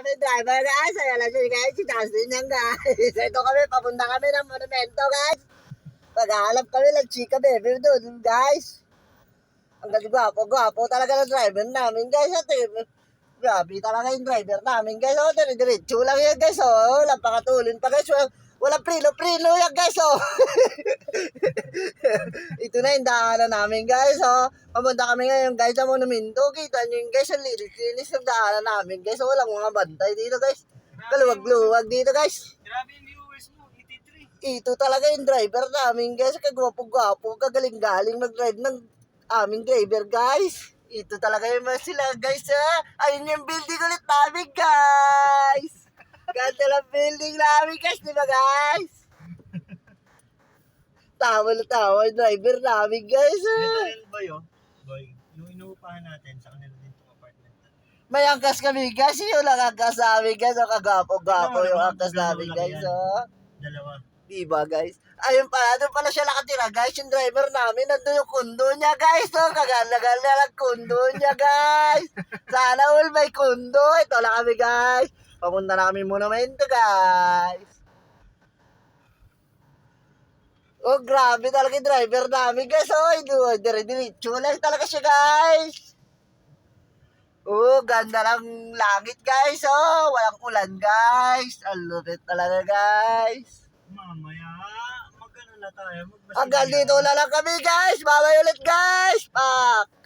kami driver guys. Ayan lang siya guys. Si Dustin yan guys. Ito kami. Papunta kami ng monumento guys. Paghahanap kami ng chika baby doon guys. Ang ganda gwapo, gwapo talaga ng driver namin guys. At grabe talaga yung driver namin guys. O, dire-diretso lang yan guys. O, walang pakatulin pa guys. Walang prilo-prilo yan guys. O. Ito na yung daanan namin guys. O, pamunta kami ngayon guys sa monumento. Kita nyo yung guys. Ang linis-linis ng daanan namin guys. O, walang mga bantay dito guys. Kaluwag-luwag dito guys. Grabe yung viewers mo, 83. Ito talaga yung driver namin guys. Kagwapo-gwapo, kagaling-galing mag-drive ng aming driver guys. Ito talaga yung mga sila guys ha. Ayun yung building ulit namin guys. Ganda lang building namin guys, di ba guys? Tawa na tawa yung driver namin guys ha. Ito rin boy oh. Boy, yung inuupahan natin sa kanila din itong apartment. May angkas kami guys. Yung lang angkas namin guys. O kagapo-gapo Ano, yung ano, angkas ano, namin ano, guys ha. Dalawa. Diba guys? Ayun pala, doon pala siya nakatira guys, yung driver namin, nandun yung kundo niya guys, oh, kagalagal na lang kundo niya guys. Sana all may kundo, ito lang kami guys. Papunta na kami monumento guys. Oh, grabe talaga yung driver namin guys, oh, ito, dire-diretso lang talaga siya guys. Oh, ganda lang langit guys, oh, walang ulan guys. Ang lupit talaga guys. Mamaya, mag-ano na tayo. Hanggang dito na lang kami guys. Bye ulit guys. Pak.